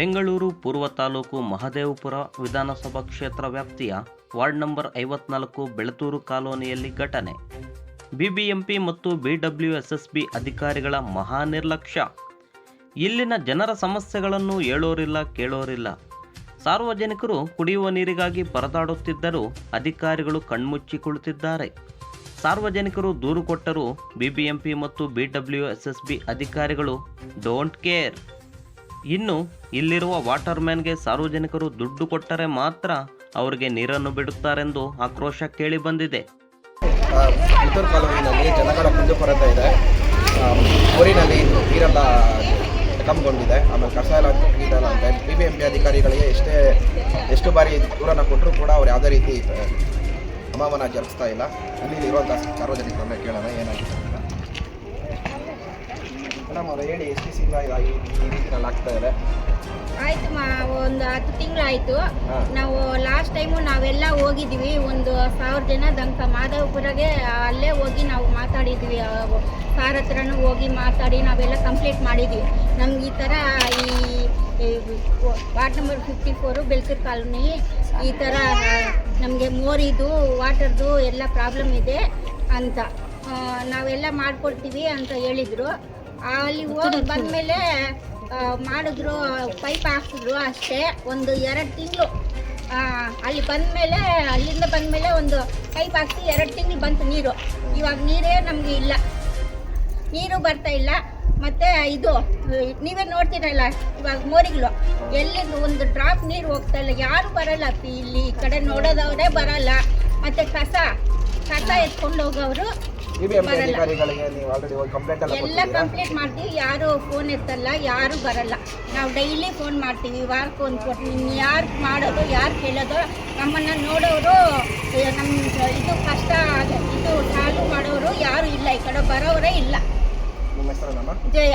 ಬೆಂಗಳೂರು ಪೂರ್ವ ತಾಲೂಕು ಮಹದೇವಪುರ ವಿಧಾನಸಭಾ ಕ್ಷೇತ್ರ ವ್ಯಾಪ್ತಿಯ ವಾರ್ಡ್ ನಂಬರ್ ಐವತ್ನಾಲ್ಕು ಬೆಳತೂರು ಕಾಲೋನಿಯಲ್ಲಿ ಘಟನೆ. ಬಿಬಿಎಂಪಿ ಮತ್ತು ಬಿಡಬ್ಲ್ಯೂಎಸ್ಎಸ್ಬಿ ಅಧಿಕಾರಿಗಳ ಮಹಾ ನಿರ್ಲಕ್ಷ್ಯ ಇಲ್ಲಿನ ಜನರ ಸಮಸ್ಯೆಗಳನ್ನು ಹೇಳೋರಿಲ್ಲ, ಕೇಳೋರಿಲ್ಲ. ಸಾರ್ವಜನಿಕರು ಕುಡಿಯುವ ನೀರಿಗಾಗಿ ಪರದಾಡುತ್ತಿದ್ದರೂ ಅಧಿಕಾರಿಗಳು ಕಣ್ಮುಚ್ಚಿ ಕುಳಿತಿದ್ದಾರೆ. ಸಾರ್ವಜನಿಕರು ದೂರು ಕೊಟ್ಟರೂ ಬಿಬಿಎಂಪಿ ಮತ್ತು ಬಿಡಬ್ಲ್ಯೂಎಸ್ಎಸ್ಬಿ ಅಧಿಕಾರಿಗಳು ಡೋಂಟ್ ಕೇರ್. ಇನ್ನು ಇಲ್ಲಿರುವ ವಾಟರ್ ಮ್ಯಾನ್ಗೆ ಸಾರ್ವಜನಿಕರು ದುಡ್ಡು ಕೊಟ್ಟರೆ ಮಾತ್ರ ಅವರಿಗೆ ನೀರನ್ನು ಬಿಡುತ್ತಾರೆಂದು ಆಕ್ರೋಶ ಕೇಳಿಬಂದಿದೆ. ಬಂದಿದೆ ಕಾಲೋನಿನಲ್ಲಿ ಜನಗಳ ಕುಂದುಕೊರತೆ ಇದೆ. ಊರಿನಲ್ಲಿ ನೀರೆಲ್ಲ ಕಮ್ಗೊಂಡಿದೆ ಆಮೇಲೆ ಕಸ ಎಲ್ಲ ಇದೆಲ್ಲ ಅಂತ ಬಿ ಬಿ ಎಂ ಪಿ ಅಧಿಕಾರಿಗಳಿಗೆ ಎಷ್ಟೇ, ಎಷ್ಟು ಬಾರಿ ದೂರನ ಕೊಟ್ಟರು ಕೂಡ ಅವ್ರು ಯಾವುದೇ ರೀತಿ ಅಮಾವನ ಜರುಗಿಸ್ತಾ ಇಲ್ಲ. ಅಲ್ಲಿ ಇರುವಂಥ ಸಾರ್ವಜನಿಕರನ್ನ ಕೇಳೋಣ, ಏನಾಗಿದೆ? ಅವ್ರು ಹೇಳಿ ಎಷ್ಟು ದಿವಸದಿಂದ ಈ ಈ ರೀತಿನಲ್ಲಿ ಆಗ್ತಾ ಇದೆ? ಆಯ್ತು ಮಾ ಒಂದು ಹತ್ತು ತಿಂಗಳಾಯ್ತು. ಆಯ್ತು ನಾವು ಲಾಸ್ಟ್ ಟೈಮು ನಾವೆಲ್ಲ ಹೋಗಿದ್ವಿ ಒಂದು ಸಾವಿರ ಜನ ದಂಕ ಮಾಧವಪುರಗೆ ಅಲ್ಲೇ ಹೋಗಿ ನಾವು ಮಾತಾಡಿದ್ವಿ ಸಾರ್ ಹತ್ರನೂ ಹೋಗಿ ಮಾತಾಡಿ ನಾವೆಲ್ಲ ಕಂಪ್ಲೀಟ್ ಮಾಡಿದ್ವಿ. ನಮ್ಗೆ ಈ ಥರ ಈ ward number fifty four Belathur colony ಈ ಥರ ನಮಗೆ ಮೋರಿದು ವಾಟರ್ದು ಎಲ್ಲ ಪ್ರಾಬ್ಲಮ್ ಇದೆ ಅಂತ. ನಾವೆಲ್ಲ ಮಾಡ್ಕೊಡ್ತೀವಿ ಅಂತ ಹೇಳಿದರು. ಅಲ್ಲಿ ಹೋಗಿ ಬಂದಮೇಲೆ ಮಾಡಿದ್ರು ಪೈಪ್ ಹಾಕಿದ್ರು ಅಷ್ಟೇ ಒಂದು ಎರಡು ತಿಂಗಳು. ಅಲ್ಲಿ ಬಂದಮೇಲೆ ಅಲ್ಲಿಂದ ಬಂದಮೇಲೆ ಒಂದು ಪೈಪ್ ಹಾಕ್ತಿ ಎರಡು ತಿಂಗಳು ಬಂತು ನೀರು. ಇವಾಗ ನೀರೇ ನಮಗೆ ಇಲ್ಲ. ನೀರು ಬರ್ತಾ ಇಲ್ಲ. ಮತ್ತು ಇದು ನೀವೇ ನೋಡ್ತೀರಲ್ಲ ಇವಾಗ ಮೋರಿಗಳು. ಎಲ್ಲಿ ಒಂದು ಡ್ರಾಪ್ ನೀರು ಹೋಗ್ತಾ ಇಲ್ಲ. ಯಾರು ಬರಲ್ಲ ಇಲ್ಲಿ. ಈ ಕಡೆ ನೋಡೋದವರೇ ಬರಲ್ಲ. ಮತ್ತು ಕಸ ಕಸ ಎತ್ಕೊಂಡು ಹೋಗೋರು ಬಿ ಬಿ ಎಂ ಬರಲ್ಲ. ಅಧಿಕಾರಿಗಳಿಗೆ ನೀವು ಆಲ್ರೆಡಿ ಹೋಗಿ ಕಂಪ್ಲೇಂಟ್ ಎಲ್ಲ ಎಲ್ಲ ಕೊಟ್ಟಿದ್ದೀರಾ? ಕಂಪ್ಲೀಟ್ ಮಾಡ್ತೀವಿ ಯಾರು ಫೋನ್ ಎತ್ತಲ್ಲ ಯಾರು ಬರಲ್ಲ. ನಾವು ಡೈಲಿ ಫೋನ್ ಮಾಡ್ತೀವಿ ವಾರಕ್ಕೆ ಫೋನ್ ಕೊಟ್ಟು ಯಾರು ಮಾಡೋದು ಯಾರು ಕೇಳೋದು ನಮ್ಮನ್ನು ನೋಡೋರು ಏ, ನಮ್ಮ ಇದು ಕಷ್ಟ ಆಗ- ಇದು ಚಾಲು ಮಾಡೋರು ಯಾರು ಇಲ್ಲ ಈ ಕಡೆ ಬರೋರೇ ಇಲ್ಲ. ನಿಮ್ಮ ಜಯ.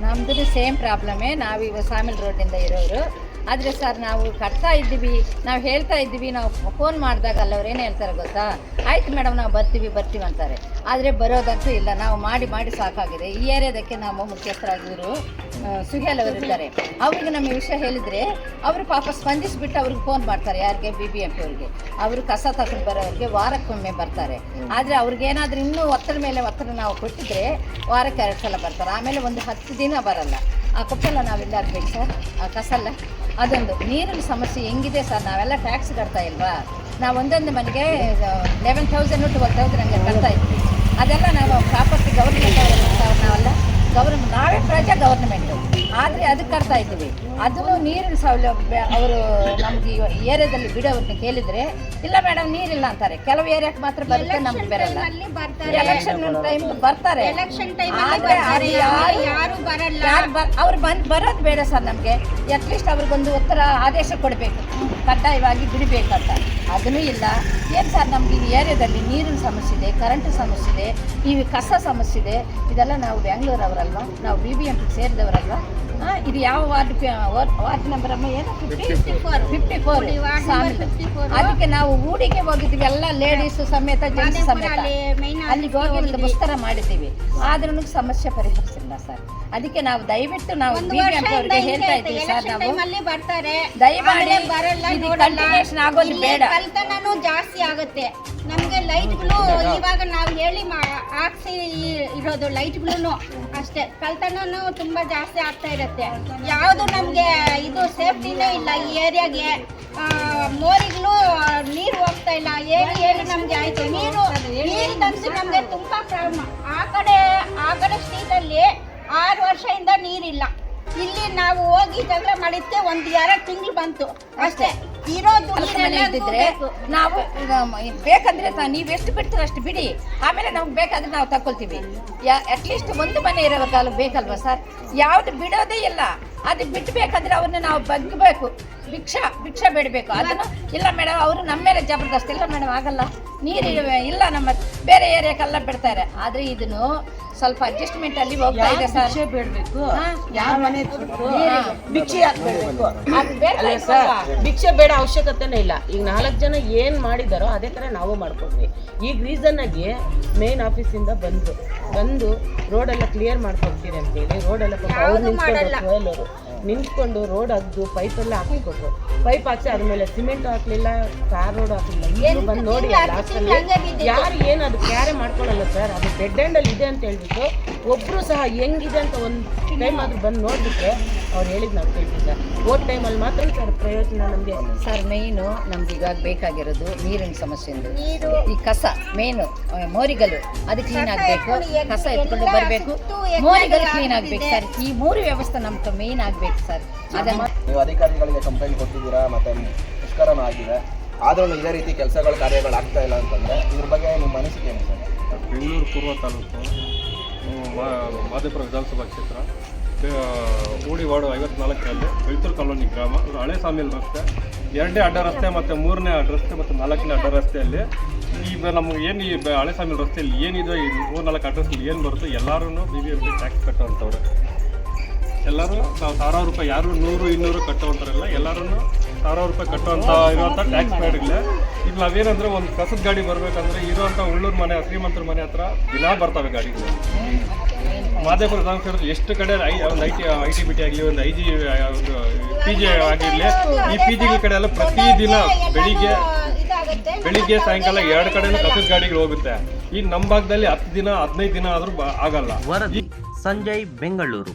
ನಮ್ದು ಸೇಮ್ ಪ್ರಾಬ್ಲಮೇ ನಾವೀಗ ಸಾಮಿಲ್ ರೋಡಿಂದ ಇರೋರು. ಆದರೆ ಸರ್, ನಾವು ಕಟ್ತಾ ಇದ್ದೀವಿ, ನಾವು ಹೇಳ್ತಾ ಇದ್ದೀವಿ, ನಾವು ಫೋನ್ ಮಾಡಿದಾಗ ಅಲ್ಲವ್ರು ಏನು ಹೇಳ್ತಾರೆ ಗೊತ್ತಾ? ಆಯ್ತು ಮೇಡಮ್, ನಾವು ಬರ್ತೀವಿ ಬರ್ತೀವಿ ಅಂತಾರೆ. ಆದರೆ ಬರೋದಂತೂ ಇಲ್ಲ, ನಾವು ಮಾಡಿ ಮಾಡಿ ಸಾಕಾಗಿದೆ. ಈ ಏರಿಯಾದಕ್ಕೆ ನಾವು ಮುಖ್ಯಸ್ಥರಾಗಿದ್ದರು ಸುಹೇಲ್ ಅವರು ಇದ್ದಾರೆ. ಅವ್ರಿಗೆ ನಮ್ಮ ವಿಷಯ ಹೇಳಿದರೆ, ಅವರು ಪಾಪ ಸ್ಪಂದಿಸಿಬಿಟ್ಟು ಅವ್ರಿಗೆ ಫೋನ್ ಮಾಡ್ತಾರೆ, ಯಾರಿಗೆ? ಬಿ ಬಿ ಎಂ ಪಿ ಅವ್ರಿಗೆ. ಅವರು ಕಸ ತಗೊಂಡು ಬರೋರಿಗೆ ವಾರಕ್ಕೊಮ್ಮೆ ಬರ್ತಾರೆ. ಆದರೆ ಅವ್ರಿಗೇನಾದ್ರೂ ಇನ್ನೂ ಒತ್ತಡ ಮೇಲೆ ಒತ್ತಡ ನಾವು ಕೊಟ್ಟಿದ್ರೆ, ವಾರಕ್ಕೆ ಎರಡು ಸಲ ಬರ್ತಾರೆ. ಆಮೇಲೆ ಒಂದು ಹತ್ತು ದಿನ ಬರಲ್ಲ. ಆ ಕೊಪ್ಪಲ್ಲ ನಾವೆಲ್ಲ ಆಗ್ಬೇಕು ಸರ್, ಆ ಕಸಲ್ಲ? ಅದೊಂದು. ನೀರಿನ ಸಮಸ್ಯೆ ಹೆಂಗಿದೆ ಸರ್? ನಾವೆಲ್ಲ ಟ್ಯಾಕ್ಸ್ ಕಟ್ತಾ ಇಲ್ವಾ? ನಾವು ಒಂದೊಂದು ಮನೆಗೆ ಲೆವೆನ್ ತೌಸಂಡ್ ಟ್ವೆಲ್ ತೌಸಂಡ್ ಹಂಗೆ ಕಟ್ತಾ ಇದ್ವಿ. ಅದೆಲ್ಲ ನಾವು ಪ್ರಾಪರ್ಟಿ ಗೌರ್ಮೆಂಟ್ ಅವರು ನಾವೆಲ್ಲ ಗೌರ್ಮೆಂಟ್ ನಾವೇ ಪ್ರಜಾ ಗೌರ್ಮೆಂಟು ಆದರೆ ಅದಕ್ಕೆ ಕಟ್ತಾ ಇದ್ದೀವಿ. ಅದನ್ನು ನೀರಿನ ಸೌಲಭ್ಯ ಅವರು ನಮ್ಗೆ ಈ ಏರಿಯಾದಲ್ಲಿ ಬಿಡೋವ್ರನ್ನ ಕೇಳಿದರೆ ಇಲ್ಲ ಮೇಡಮ್ ನೀರಿಲ್ಲ ಅಂತಾರೆ. ಕೆಲವು ಏರಿಯಾಕ್ಕೆ ಮಾತ್ರ ಬರುತ್ತೆ ನಮ್ಗೆ ಬರಲ್ಲ. ಎಲೆಕ್ಷನ್ ಟೈಮ್ ಬರ್ತಾರೆ. ಎಲೆಕ್ಷನ್ ಟೈಮ್ ಅದು ಬರ್ ಅವ್ರು ಬಂದು ಬರೋದು ಬೇಡ ಸರ್ ನಮಗೆ. ಅಟ್ಲೀಸ್ಟ್ ಅವ್ರಿಗೊಂದು ಉತ್ತರ ಆದೇಶ ಕೊಡಬೇಕು. ಕಡ್ಡಾಯವಾಗಿ ಬಿಡಬೇಕಂತ. ಅದನ್ನೂ ಇಲ್ಲ. ಏನು ಸರ್ ನಮ್ಗೆ ಈ ಏರಿಯಾದಲ್ಲಿ ನೀರಿನ ಸಮಸ್ಯೆ ಇದೆ ಕರೆಂಟ್ ಸಮಸ್ಯೆ ಇದೆ, ಈ ಕಸ ಸಮಸ್ಯೆ ಇದೆ. ಇದೆಲ್ಲ ನಾವು ಬೆಂಗಳೂರವರಲ್ವಾ ನಾವು ಬಿ ಬಿ ಎಂ ಪಿ ಸೇರಿದವರಲ್ವಾ? ಇದು ಯಾವ ವಾರ್ಡ್ ವಾರ್ಡ್ ನಂಬರ್ ಅಮ್ಮ ಏನು? ಫಿಫ್ಟಿ ಫೋರ್ ಫಿಫ್ಟಿ ಫೋರ್ ನೋಡಿ, 54. ಅದಕ್ಕೆ ನಾವು ಊಡಿಗೆ ಹೋಗಿದ್ದೀವಿ ಎಲ್ಲ ಲೇಡೀಸ್ ಸಮೇತ ಜೆಂಟ್ಸ್ ಸಮೇತ. ಅಲ್ಲಿಗೆ ಹೋಗಿ ಒಂದು ಮುಸ್ತರ ಮಾಡಿದ್ದೀವಿ. ಆದ್ರೂ ಸಮಸ್ಯೆ ಪರಿಹರಿಸಿಲ್ಲ ಸರ್. ಅದಕ್ಕೆ ನಾವು ದಯವಿಟ್ಟು ನಾವು ಬಿ ಅವ್ರಿಗೆ ಹೇಳ್ತಾ ಇದ್ದೀವಿ ಸರ್ ನಾವು. ಬರ್ತಾರೆ. ದಯಮಾಡಿ ಕಂಟಿನ್ಯೂಷನ್ ಬರಲ್ಲ ಇದು ನೋಡಲ್ಲ. ಆಗೋದು ಬೇಡ. ಜಾಸ್ತಿ ಆಗುತ್ತೆ. ನಮಗೆ ಲೈಟ್ಗಳು ಇವಾಗ ನಾವು ಹೇಳಿ ಮಾ- ಹಾಕ್ಸಿ ಇರೋದು ಇರೋದು ಲೈಟ್ಗಳು ಅಷ್ಟೇ. ಕಳ್ತನೂ ತುಂಬ ಜಾಸ್ತಿ ಆಗ್ತಾ ಇರುತ್ತೆ. ಯಾವುದು ನಮಗೆ ಇದು ಸೇಫ್ಟಿನೇ ಇಲ್ಲ ಈ ಏರಿಯಾಗೆ. ಮೋರಿಗಳು ನೀರು ಹೋಗ್ತಾ ಇಲ್ಲ. ಏನು ಏನು ನಮಗೆ ಆಯಿತು? ನೀರು ನೀರು ತನ್ಸಿ ನಮಗೆ ತುಂಬ ಪ್ರಾಬ್ಲಮ್. ಆ ಕಡೆ ಆ ಕಡೆ ಸ್ಟ್ರೀಟಲ್ಲಿ ಆರು ವರ್ಷದಿಂದ ನೀರಿಲ್ಲ. ಇಲ್ಲಿ ನಾವು ಹೋಗಿ ಜಗಳ ಮಾಡಿದ್ದೆ ಒಂದು ಎರಡು ತಿಂಗಳು ಬಂತು. ಅಷ್ಟೇ. ಇರೋದು ಇದ್ದಿದ್ರೆ. ನಾವು ಬೇಕಂದ್ರೆ ನೀವು ಎಷ್ಟು ಬಿಡ್ತೀರ ಅಷ್ಟು ಬಿಡಿ. ಆಮೇಲೆ ನಮ್ಗೆ ಬೇಕಾದ್ರೆ ನಾವು ತಗೊಳ್ತೀವಿ ಅಟ್ಲೀಸ್ಟ್ ಒಂದು ಮನೆ ಇರೋಕಾಲ ಬೇಕಲ್ವಾ ಸರ್? ಯಾವ್ದು ಬಿಡೋದೇ ಇಲ್ಲ. ಅದು ಬಿಡ್ಬೇಕಂದ್ರೆ ಅವ್ರನ್ನ ನಾವು ಬಗ್ಗಬೇಕು. ಭಿಕ್ಷಾ ಭಿಕ್ಷೆ ಬಿಡಬೇಕು. ಅದನ್ನು ಇಲ್ಲ ಮೇಡಮ್ ಅವರು ನಮ್ಮ ಮೇಲೆ ಜಬರ್ದಸ್ತ್. ಇಲ್ಲ ಮೇಡಮ್ ಆಗಲ್ಲ. ನೀರು ಇಲ್ಲ ನಮ್ಮ ಬೇರೆ ಏರಿಯಾಕ್ಕೆಲ್ಲ ಬಿಡ್ತಾರೆ. ಆದರೆ ಇದನ್ನು ಸ್ವಲ್ಪ ಅಡ್ಜಸ್ಟ್ಮೆಂಟ್ ಅಲ್ಲಿ ಹೋಗ್ತಾ ಇದೆ ಸರ್. ಭಿಕ್ಷೆ ಬೇಡಬೇಕು. ಯಾರ ಮನೆ. ಭಿಕ್ಷೆ ಭಿಕ್ಷೆ ಬೇಡ ಅವಶ್ಯಕತೆನೇ ಇಲ್ಲ. ಈಗ ನಾಲ್ಕು ಜನ ಏನ್ ಮಾಡಿದಾರೋ ಅದೇ ತರ ನಾವು ಮಾಡ್ಕೊಂಡ್ವಿ ಈಗ ರೀಸನ್ ಆಗಿ ಮೇನ್ ಆಫೀಸಿಂದ ಬಂದ್ರು. ಬಂದು ರೋಡ್ ಎಲ್ಲ ಕ್ಲಿಯರ್ ಮಾಡ್ಕೊಡ್ತೀರಿ ಅಂತೇಳಿ ರೋಡ್ ಎಲ್ಲ ಪಾಪ ಅವ್ರು ನಿಂತ್ಕೊಂಡು ರೋಡ್ ಅದ್ದು ಪೈಪ್ ಎಲ್ಲ ಹಾಕಿಕೊಟ್ರು. ಪೈಪ್ ಹಾಕಿ ಅದ್ಮೇಲೆ ಸಿಮೆಂಟ್ ಹಾಕ್ಲಿಲ್ಲ ಕಾರ್ ರೋಡ್ ಹಾಕ್ಲಿಲ್ಲ. ಬಂದು ನೋಡಿ ಲಾಸ್ಟಲ್ಲಿ ಯಾರು ಏನು ಅದು ಕ್ಯಾರೆ ಮಾಡ್ಕೊಳ್ಳಲ್ಲ ಸರ್ ಅದು ಡೆಡ್ ಹ್ಯಾಂಡಲ್ ಇದೆ ಅಂತ ಹೇಳ್ಬಿಟ್ಟು ಒಬ್ರು ಸಹ ಹೆಂಗಿದೆ ಅಂತ ಒಂದು ಟೈಮ್ ಆದ್ರೂ ಬಂದು ನೋಡ್ಬಿಟ್ರೆ ಅವ್ರು ಹೇಳಿದ್ದು ನಾವು ಕೇಳ್ತಿದ್ದ. ಓದ್ ಓಟ್ ಟೈಮಲ್ಲಿ ಮಾತ್ರ ಸರ್ ಪ್ರಯೋಜನ ನಮಗೆ. ಸರ್ ಮೇಯ್ನು ನಮ್ಗೆ ಈಗ ಬೇಕಾಗಿರೋದು ನೀರಿನ ಸಮಸ್ಯೆ ನೀರು. ಈ ಕಸ ಮೇನು ಮೋರಿಗಲು ಅದು ಕ್ಲೀನ್ ಆಗಬೇಕು. ಕಸ ಎತ್ಕೊಂಡು ಬರಬೇಕು. ಮೋರಿಗಲು ಕ್ಲೀನ್ ಆಗಬೇಕು ಸರ್ ಈ ಮೂರು ವ್ಯವಸ್ಥೆ ನಮ್ಗೆ ಮೇಯ್ನ್ ಆಗಬೇಕು ಸರ್ ಅದನ್ನು ನೀವು ಅಧಿಕಾರಿಗಳಿಗೆ ಕಂಪ್ಲೇಂಟ್ ಕೊಟ್ಟಿದ್ದೀರಾ ಮತ್ತೆ ಮುಷ್ಕರನ ಆಗಿದೆ ಆದ್ರೂ ಇದೇ ರೀತಿ ಕೆಲಸಗಳು ಕಾರ್ಯಗಳು ಆಗ್ತಾ ಇಲ್ಲ ಅಂತಂದ್ರೆ ಇದ್ರ ಬಗ್ಗೆ ನಿಮ್ಮ ಅನಿಸಿಕೆ ಏನು ಸರ್ ಬೆಂಗಳೂರು ಪೂರ್ವ ತಾಲೂಕು ಮಾದೇಪುರ ವಿಧಾನಸಭಾ ಕ್ಷೇತ್ರ. ಊಡಿ ವಾರ್ಡು ಐವತ್ನಾಲ್ಕರಲ್ಲಿ ಬೆಳ್ತೂರು ಕಾಲೋನಿ ಗ್ರಾಮ. ಇದು ಹಳೆ ಸಾಮಿಲ್ ರಸ್ತೆ. ಎರಡನೇ ಅಡ್ಡ ರಸ್ತೆ ಮತ್ತು ಮೂರನೇ ಅಡ್ಡ ರಸ್ತೆ ಮತ್ತು ನಾಲ್ಕನೇ ಅಡ್ಡ ರಸ್ತೆಯಲ್ಲಿ. ಈ ನಮ್ಗೆ ಏನು ಈ ಹಳೆ ಸಾಮಿಲ್ ರಸ್ತೆಯಲ್ಲಿ ಏನಿದೆ ಈ ಮೂರು ನಾಲ್ಕು ಅಡ್ರೆಸ್ನಲ್ಲಿ ಏನು ಬರುತ್ತೋ ಎಲ್ಲರೂ ಬಿ ಬಿ ಎಫ್ ಟ್ಯಾಕ್ಸ್ ಕಟ್ಟೋವಂಥವ್ರು. ಎಲ್ಲರೂ ಸಾವಿರಾರು ರೂಪಾಯಿ, ಯಾರು ನೂರು, ಇನ್ನೂರು ಕಟ್ಟುವಂತಾರಲ್ಲ ಎಲ್ಲರೂ ಸಾವಿರಾರು ರೂಪಾಯಿ ಕಟ್ಟುವಂಥ ಇರುವಂಥ ಟ್ಯಾಕ್ಸ್ ಪೇಡ್ಗಳೇ ಈಗ ನಾವೇನಂದ್ರೆ ಒಂದು ಕಸದ ಗಾಡಿ ಬರಬೇಕಂದ್ರೆ ಇರುವಂಥ ಉಳ್ಳೂರು ಮನೆ, ಶ್ರೀಮಂತರ ಮನೆ ಹತ್ರ ದಿನ ಬರ್ತವೆ ಗಾಡಿಗಳು. ಮಾದೇಪುರ ವಿಧಾನಸಭೆಯಲ್ಲಿ ಎಷ್ಟು ಕಡೆ ಐ ಒಂದು I T I T B T ಆಗಲಿ, ಒಂದು ಐ ಜಿ ಪಿ ಜಿ ಆಗಿರಲಿ, ಈ ಪಿ ಜಿಗಳ ಕಡೆ ಎಲ್ಲ ಪ್ರತಿದಿನ ಬೆಳಿಗ್ಗೆ ಬೆಳಿಗ್ಗೆ ಸಾಯಂಕಾಲ ಎರಡು ಕಡೆನೂ ಕಸದ ಗಾಡಿಗಳು ಹೋಗುತ್ತೆ. ಈಗ ನಮ್ಮ ಭಾಗದಲ್ಲಿ ಹತ್ತು ದಿನ, ಹದಿನೈದು ದಿನ ಆದರೂ ಆಗಲ್ಲ. ಸಂಜಯ್ ಬೆಂಗಳೂರು.